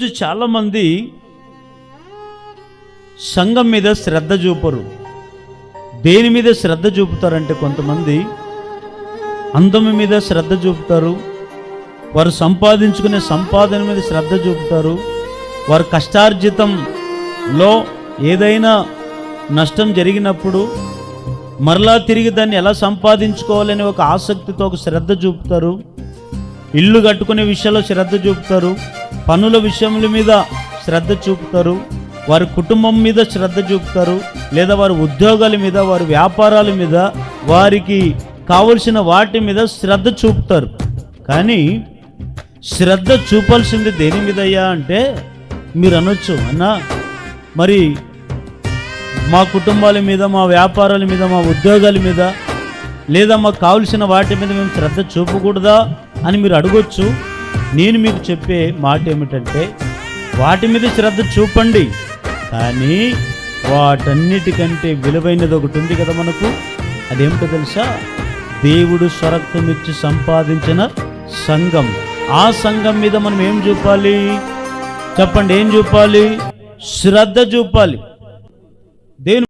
ఈరోజు చాలామంది సంఘం మీద శ్రద్ధ చూపరు. దేని మీద శ్రద్ధ చూపుతారంటే కొంతమంది అందం మీద శ్రద్ధ చూపుతారు. వారు సంపాదించుకునే సంపాదన మీద శ్రద్ధ చూపుతారు. వారు కష్టార్జితంలో ఏదైనా నష్టం జరిగినప్పుడు మరలా తిరిగి దాన్ని ఎలా సంపాదించుకోవాలని ఒక ఆసక్తితో ఒక శ్రద్ధ చూపుతారు. ఇల్లు కట్టుకునే విషయంలో శ్రద్ధ చూపుతారు. పనుల విషయముల మీద శ్రద్ధ చూపుతారు వారి కుటుంబం మీద శ్రద్ధ చూపుతారు లేదా వారి ఉద్యోగాల మీద వారి వ్యాపారాల మీద వారికి కావలసిన వాటి మీద శ్రద్ధ చూపుతారు. కానీ శ్రద్ధ చూపాల్సింది దేని మీదయ్యా అంటే మీరు అనొచ్చు అన్నా మరి మా కుటుంబాల మీద మా వ్యాపారాల మీద మా ఉద్యోగాల మీద లేదా మాకు కావలసిన వాటి మీద మేము శ్రద్ధ చూపకూడదా అని మీరు అడగొచ్చు. నేను మీకు చెప్పే మాట ఏమిటంటే వాటి మీద శ్రద్ధ చూపండి. కానీ వాటన్నిటికంటే విలువైనది ఒకటి ఉంది కదా మనకు. అదేమిటో తెలుసా? దేవుడు స్వరక్తం ఇచ్చి సంపాదించిన సంఘం. ఆ సంఘం మీద మనం ఏం చూపాలి? చెప్పండి ఏం చూపాలి? శ్రద్ధ చూపాలి. దేని